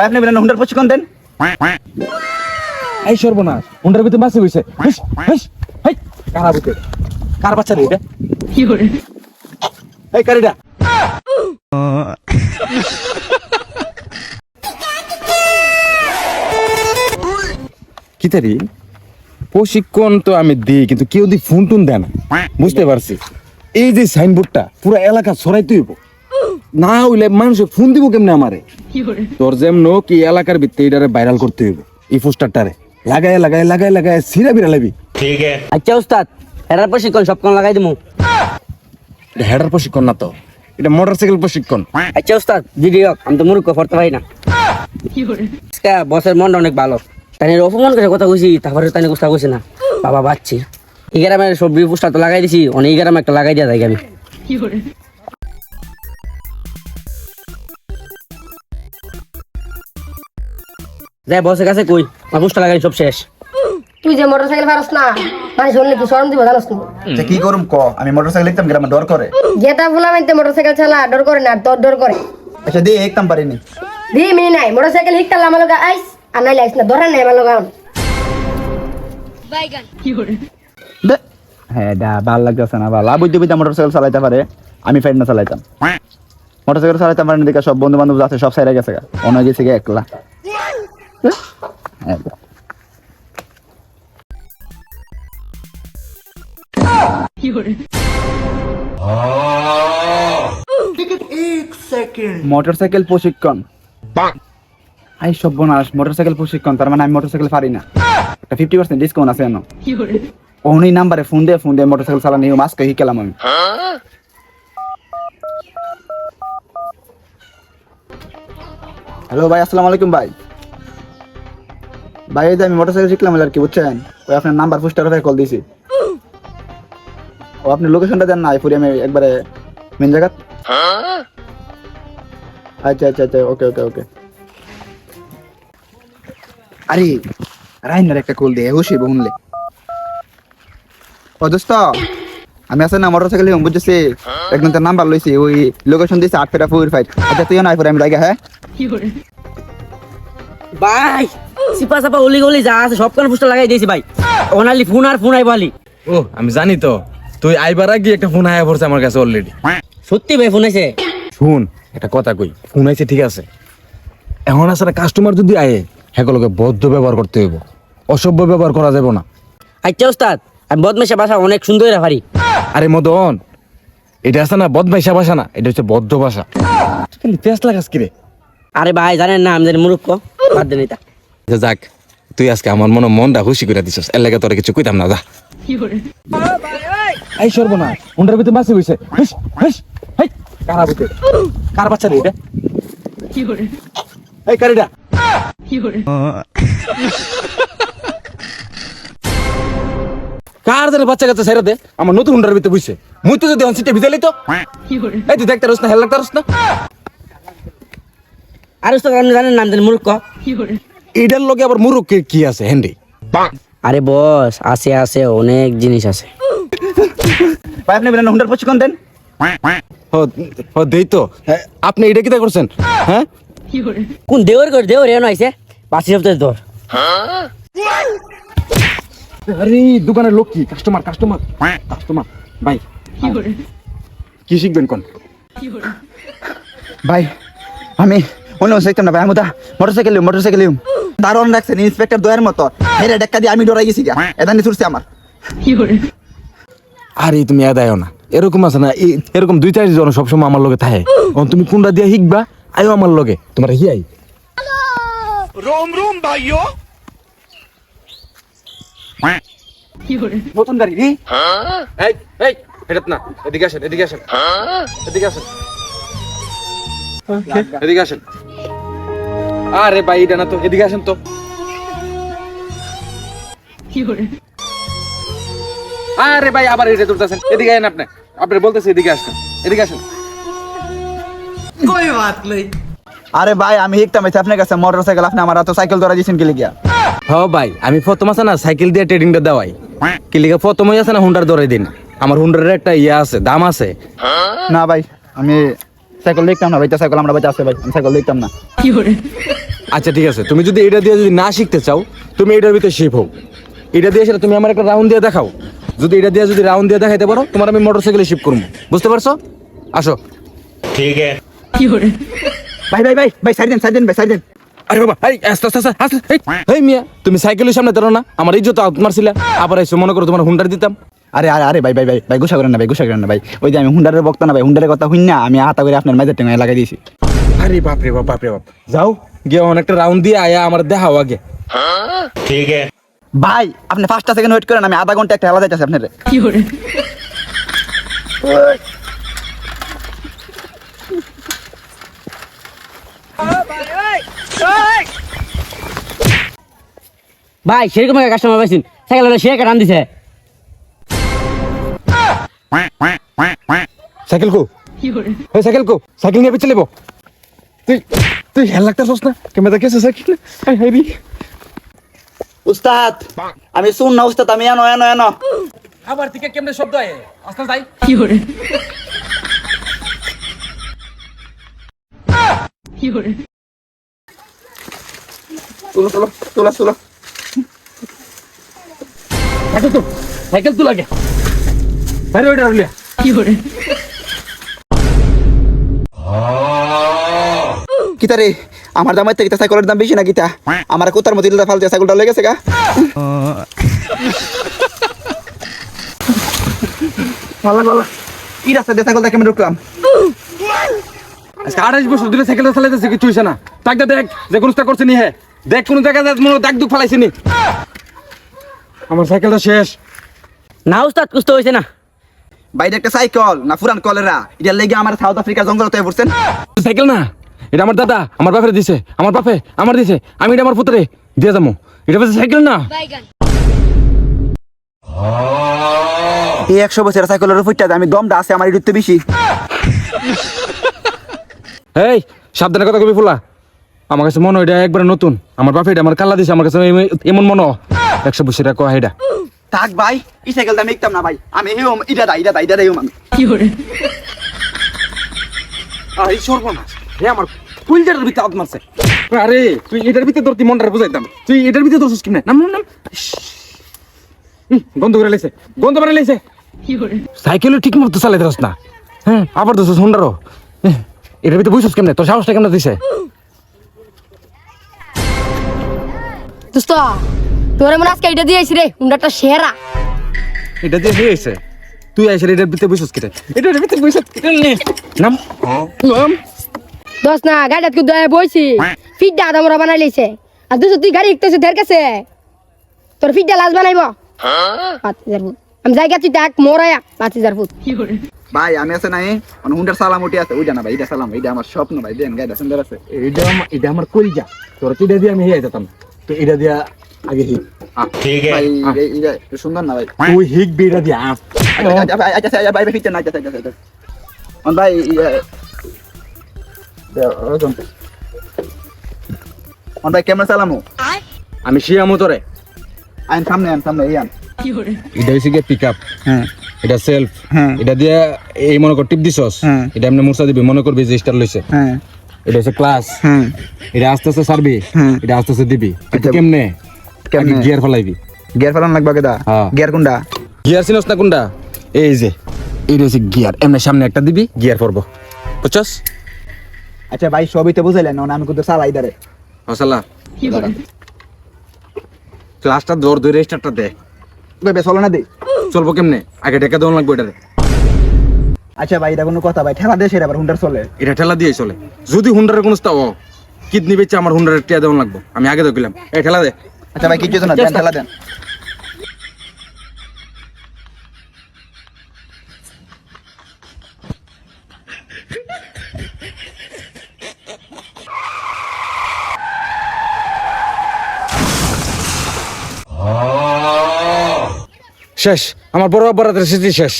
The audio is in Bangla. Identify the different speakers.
Speaker 1: ভাই আপনি বলেন হুন্ডার প্রশিক্ষণ দেন।
Speaker 2: এই সর্বনাশ হুন্ডার ভিতরে মাসি হইছে কারা ভিতরে কার বাচ্চা রে এটা? এই কারিডা কিতারি প্রশিক্ষণ তো আমি দিই কিন্তু কেউ দি ফোন টুন দেয় না। বুঝতে পারছি। এই যে সাইনবোর্ডটা পুরো এলাকা ছড়াইতে হইব। না হইলে মানুষ ফোন দিব কেমনে আমারে? তোর যেমন কি এলাকার ভিত্তি এটারে ভাইরাল করতে হইব। এই পোস্টারটারে। লাগায় লাগায় লাগায় লাগায় সিরা বিরা লাবি।
Speaker 3: আচ্ছা উস্তাদ এরার প্রশিক্ষণ সবক্ষণ লাগাই দিমু।
Speaker 2: এটা হেডার প্রশিক্ষণ না তো। এটা মোটরসাইকেল প্রশিক্ষণ।
Speaker 3: আচ্ছা উস্তাদ ভিডিও আমি তো মূর্খ করতে পারি না। বসের মনটা অনেক ভালো। তাই অপমান করে কথা কইছি তারপরে তাই কথা কইছি না। বাবা বাচ্চি। এই গ্রামে সব পোস্টার তো লাগাই দিছি অনেক গ্রামে একটা লাগাই দিয়া যায় আমি। যাই বসের কাছে কই? আমার লাগাই সব শেষ।
Speaker 4: তুই যে মোটরসাইকেল পারস না মানে শুনলে কি শরম দিব জানোস নি
Speaker 1: আচ্ছা কি করুম ক? আমি মোটরসাইকেল লিখতাম গ্রামে ডর করে।
Speaker 4: গেটা ফুলা মাইতে মোটরসাইকেল চালা ডর করে না তোর ডর করে।
Speaker 1: আচ্ছা দিয়ে একদম পারিনি।
Speaker 4: দি মিনি নাই মোটরসাইকেল হিকতাল আমার লগা আইস আর নাই লাইস না ধরা নাই আমার লগা
Speaker 1: দে। হ্যাঁ দা ভালো লাগতেছে না ভালো। বুঝতে বুঝতে মোটরসাইকেল চালাইতে পারে আমি ফাইড না চালাইতাম। মোটরসাইকেল চালাইতে পারেন দেখে সব বন্ধু বান্ধব আছে সব সাইডে গেছে গা। অন্য গেছে একলা। দা। মোটরসাইকেল প্রশিক্ষণ। আই সব বোনাস মোটরসাইকেল প্রশিক্ষণ তার মানে আমি মোটরসাইকেল পারি না। একটা ফিফটি পার্সেন্ট ডিসকাউন্ট আছে এনো। ওই নাম্বারে ফোন দিয়ে ফোন দিয়ে মোটরসাইকেল চালানি মাস্ক শিখালাম আমি। হ্যালো ভাই আসসালামু আলাইকুম ভাই। ভাই আমি মোটরসাইকেল শিখলাম আর কি, বুঝছেন? ওই আপনার নাম্বার কল দিয়েছি। ও আপনি লোকেশনটা দেন না আইপুরি আমি একবারে মেন জায়গা আচ্ছা আচ্ছা আচ্ছা ওকে ওকে ওকে আরে, রাইনার একটা কল দিয়ে হুশি বহুনলে ও দোস্ত, আমি আছে না মোটরসাইকেল হিম বুঝছি একদম তার নাম্বার লইছি, ওই লোকেশন দিছে আট ফেরা ফুর ফাইট আচ্ছা তুই না আমি লাগে হ্যাঁ?
Speaker 3: ভাই সিপা সাপা অলি গলি যা আছে সবখানে পোস্টার লাগাই দিয়েছি ভাই। ওনালি ফোন আর ফোন আইবালি।
Speaker 2: ও আমি জানি তো। তুই আইবার আগে একটা ফোন আয়া পড়ছে আমার কাছে অলরেডি
Speaker 3: সত্যি ভাই ফোন আইছে?
Speaker 2: শুন একটা কথা কই ফোন আইছে ঠিক আছে। এখন না কাস্টমার যদি আয়ে হেকলকে বদ্ধ ব্যবহার করতে হইব। অসভ্য ব্যবহার করা যাবে না।
Speaker 3: আচ্ছা উস্তাদ আমি বদমেশা ভাষা অনেক সুন্দর পারি।
Speaker 2: আরে মদন এটা আছে না বদমাইশা ভাষা না এটা হচ্ছে বদ্ধ ভাষা খালি পেঁচ লাগাস কিরে?
Speaker 3: আরে ভাই জানেন না আমাদের মূর্খ। বাদ দেন এটা
Speaker 2: আচ্ছা, যাক তুই আজকে আমার মনে মনটা খুশি করে দিছস। এর লাগে তোর কিছু কইতাম না যা। এই হুন্ডার ভিতরে মাসি হইছে হিস হিস হেই কারা ভিতরে কার বাচ্চা রে এটা? এই কারিডা কার? জানে বাচ্চা কাচ্চা ছেড়ে দে? আমার নতুন হুন্ডার ভিতরে বুঝছে মুই তো যদি অনসিটে ভিজালি তো এই তুই দেখতে রস না হেল লাগতে রস না?
Speaker 3: আর আপনি জানেন না আমাদের মূর্খ।
Speaker 2: এটার লগে আবার মুরুখ কি আছে হ্যান্ডি
Speaker 3: আরে বস আছে আছে অনেক জিনিস আছে।
Speaker 1: ভাই আপনি বলেন হুন্ডার প্রশিক্ষণ দেন।
Speaker 2: দেই তো। আপনি এটা কিটা করছেন? হ্যাঁ?
Speaker 3: কোন দেওর করে দেওর এনো আইছে? পাঁচি সপ্তাহে দর
Speaker 2: আরে দোকানের লোক কি? কাস্টমার কাস্টমার কাস্টমার ভাই। কি শিখবেন কোন?
Speaker 1: ভাই আমি অন্য শিখতাম না ভাই আমি মোটরসাইকেল মোটরসাইকেল দারুণ রাখছেন ইন্সপেক্টর দয়ের মতো। হেরে ডেক্কা দিয়ে আমি ডরাই গেছি গা। এদানি ছুটছে আমার।
Speaker 2: আরে তুমি এদায়ও না। এরকম আছে না এই- এরকম দুই চার জন সবসময় আমার লগে থাকে। তুমি কোনটা দিয়ে শিখবা? আয়ো আমার লগে। তোমার হিয়াই।
Speaker 1: নতুন গাড়ি রে।
Speaker 2: এই এই এটা না। এদিকে আসেন এদিকে আসেন। এদিকে আসেন। এদিকে আসেন। আরে ভাই এটা না তো এদিকে আসেন তো। আরে ভাই আবার এটা তুলতেছেন এদিকে আইন আপনি। আপনি বলতেছে এদিকে আসেন। এদিকে আসেন।
Speaker 1: আরে ভাই আমি শিখতাম হইছে আপনার কাছে মোটরসাইকেল আপনি আমার তো সাইকেল ধরা দিয়েছেন কি লিগিয়া
Speaker 2: হ ভাই আমি প্রথম আছে না সাইকেল দিয়ে ট্রেডিংটা দেওয়াই। কি লিখে প্রথম হয়ে আছে না হুন্ডার ধরে দিন। আমার হুন্ডারের একটা ইয়ে আছে দাম আছে।
Speaker 1: না ভাই আমি সাইকেল দেখতাম না ভাই সাইকেল আমরা বাচ্চা আছে ভাই আমি সাইকেল দেখতাম না।
Speaker 2: আচ্ছা ঠিক আছে তুমি যদি এটা দিয়ে যদি না শিখতে চাও তুমি এটার ভিতরে শিপ এটা দিয়ে সেটা তুমি আমার একটা রাউন্ড দিয়ে দেখাও। যদি এটা দিয়ে যদি রাউন্ড দিয়ে দেখাইতে পারো তোমার আমি মোটর সাইকেলে শিপ করব। বুঝতে পারছ? আসো।
Speaker 1: ভাই ভাই ভাই ভাই সাইড দেন সাইড দেন ভাই সাইড দেন।
Speaker 2: আরে বাবা এই আস্তে আস্তে আস্তে আস্তে এই, এই মিয়া তুমি সাইকেলের সামনে ধরো না আমার ইজ্জত মারছিলে। আবার এসে মনে করো তোমার হুন্ডার দিতাম।
Speaker 1: আরে আরে আরে ভাই ভাই ভাই ভাই গুসা করেন না ভাই গুসা করেন না ভাই। ওই যে আমি হুন্ডারের বক্তা না ভাই হুন্ডারের কথা হইন না আমি হাতা করে আপনার মাঝে টেঙ্গায় লাগাই দিয়েছি।
Speaker 2: আরে বাপ রে বাপ বাপ রে বাপ। যাও গিয়ে অনেকটা রাউন্ড দিয়ে আয়া আমার দেখাও আগে। ঠিক আছে।
Speaker 1: ভাই আপনি পাঁচটা সেকেন্ড ওয়েট করেন আমি আধা ঘণ্টা একটা হেলা যাইতেছে আপনার।
Speaker 3: ভাই সেরকম একটা কাস্টমার পাইছেন। সাইকেল সে একটা রান দিছে।
Speaker 2: সাইকেল কো। ওই সাইকেল কো সাইকেল নিয়ে পিছলে তুই তুই হেল লাগতাছস না। কেমন দেখেছ সাইকেল? হাই হাই রে
Speaker 1: উস্তাদ আমি শুন না উস্তাদ আমি এনো এনো এনো
Speaker 2: আবার থেকে কেমনে শব্দ আয়? আস্তে যাই
Speaker 1: তুলো তুলো তুলো তুলো।
Speaker 2: সাইকেল তো সাইকেল তো লাগে। বাইরে ওইটা রইলে
Speaker 1: কিতা রে আমার দামের থেকে সাইকেলের দাম বেশি না কিতা আমার কোথার মধ্যে দিলটা ফালতে সাইকেলটা লেগেছে গা। ভালো ভালো। কি রাস্তা দিয়ে সাইকেলটা কেমন ঢুকলাম।
Speaker 2: আজকে আড়াইশ বছর ধরে সাইকেলটা চালাইতেছে কিছু হইছে না। তাকটা দেখ যে কোনটা করছে নি হে। দেখ কোন জায়গায় মনে হয় দাগ দুঃখ ফালাইছে নি। আমার সাইকেলটা শেষ।
Speaker 3: না উস্তাদ কুস্ত হয়েছে না।
Speaker 1: বাইরে একটা সাইকেল না পুরান কলেরা। এটা লেগে আমার সাউথ আফ্রিকার জঙ্গলতে পড়ছেন।
Speaker 2: সাইকেল না? এটা আমার দাদা আমার বাপের দিছে আমার বাপে আমার দিছে আমি এটা আমার পুত্রে দিয়ে যাব এটা বলছে সাইকেল না?
Speaker 1: এই একশো বছরের সাইকেলের ফুটটা আমি দমটা আছে আমার একটু বেশি।
Speaker 2: এই সাবধানে কথা কবি ফুলা। আমার কাছে মনে হয় এটা একবারে নতুন। আমার বাপে এটা আমার কাল্লা দিছে আমার কাছে এমন মনে হয়। একশো বছর কয় এটা?
Speaker 1: থাক ভাই এই সাইকেলটা আমি ইকতাম না ভাই। আমি হেও ইটা দা ইটা দা ইটা দেই আমি।
Speaker 2: এই সর্বনাশ। হে আমার কুইলটার ভিতরে আত মারছে আরে তুই এটার ভিতরে তোর মনটা বুঝাইতাম? তুই এটার ভিতরে তোর না নাম নাম গন্ধ করে লাইছে গন্ধ করে লাইছে। সাইকেলও ঠিক মতো চালাইতে পারস না। হ্যাঁ আবার তো হুন্ডারও এটার ভিতরে বুঝছিস কেমনে? তোর সাহসটা কেমনে দিছে?
Speaker 4: দোস্ত তোরে মনে আজকে এটা দিয়েছি রে হুন্ডারটা সেরা।
Speaker 2: এটা দিয়ে দিয়ে আইছে। তুই আইছে এটার ভিতরে বুঝছিস কেটে এটার ভিতরে বুঝছিস নাম নাম।
Speaker 4: দোস্ত না গাড়িটা দয়া বইছি। ফিটটা আদা মোরা বানাই লইছে আর দুশো তুই গাড়ি ইকতেছে দের কাছে। তোর ফিটটা লাজ বানাইব? পাঁচ হাজার ফুট। আমি জায়গা তুই দেখ মোরায়া পাঁচ হাজার ফুট।
Speaker 1: ভাই আমি আছে নাই। মানে হুন্ডার সালাম উঠে আছে। ওইটা না ভাই এটা সালাম এটা আমার স্বপ্ন ভাই। দেন গাইডা সুন্দর আছে।
Speaker 2: এটা এটা আমার কলিজা। তোর এটা দিয়ে আমি হিয়াই যেতাম। তো এটা দিয়া আগে হিক
Speaker 1: ভাই এই- এইটা সুন্দর না ভাই?
Speaker 2: তুই হিক বেটা দিয়া।
Speaker 1: আচ্ছা, আচ্ছা, আচ্ছা, আচ্ছা, ভাই ভাই ফিটটা না আচ্ছা আচ্ছা আচ্ছা। ভাই ভাই ক্যামেরা চালামু
Speaker 2: আমি শিয়ামু তোরে।
Speaker 1: আইন সামনে আন সামনে এই আন
Speaker 2: এটা হইছে গিয়ে পিক আপ
Speaker 1: হ্যাঁ।
Speaker 2: এটা সেলফ
Speaker 1: হ্যাঁ।
Speaker 2: এটা দিয়ে এই মনে কর টিপ দিছস।
Speaker 1: হ্যাঁ।
Speaker 2: এটা এমনি মুরসা দিবি মনে করবি যে স্টার লইছে।
Speaker 1: হ্যাঁ।
Speaker 2: এটা হচ্ছে ক্লাস
Speaker 1: হ্যাঁ।
Speaker 2: এটা আস্তে আস্তে সারবি
Speaker 1: হ্যাঁ।
Speaker 2: এটা আস্তে আস্তে দিবি।
Speaker 1: আচ্ছা।
Speaker 2: এটা কেমনে?
Speaker 1: কেমনে?
Speaker 2: গিয়ার ফলাইবি।
Speaker 1: গিয়ার ফেলান লাগবে কেদা
Speaker 2: হ্যাঁ।
Speaker 1: গিয়ার কোনটা?
Speaker 2: গিয়ার চিনস না কোনটা? এই যে। এটা হচ্ছে গিয়ার এমনি সামনে একটা দিবি গিয়ার পড়ব বুঝছস?
Speaker 1: আচ্ছা ভাই সবই তো বুঝাইলেন না আমি কিন্তু চালাই দারে
Speaker 2: হসালা ক্লাসটা দৌড় ধরে স্টারটা দে।
Speaker 1: বে চলো না দে
Speaker 2: চলবো কেমনে? আগে ডেকা দেওয়া লাগবে এটারে
Speaker 1: আচ্ছা ভাই এটা কোনো কথা ভাই ঠেলা দেশে আবার হুন্ডার চলে।
Speaker 2: এটা ঠেলা দিয়ে চলে। যদি হুন্ডারের কোনো স্টাও কিডনি বেচে আমার হুন্ডারের টিয়া দেওয়া লাগবো। আমি আগে দেখলাম। এই ঠেলা দে।
Speaker 1: আচ্ছা ভাই কিছু না দেন ঠেলা দেন।
Speaker 2: শেষ। আমার বড় অপরাধের স্মৃতি শেষ।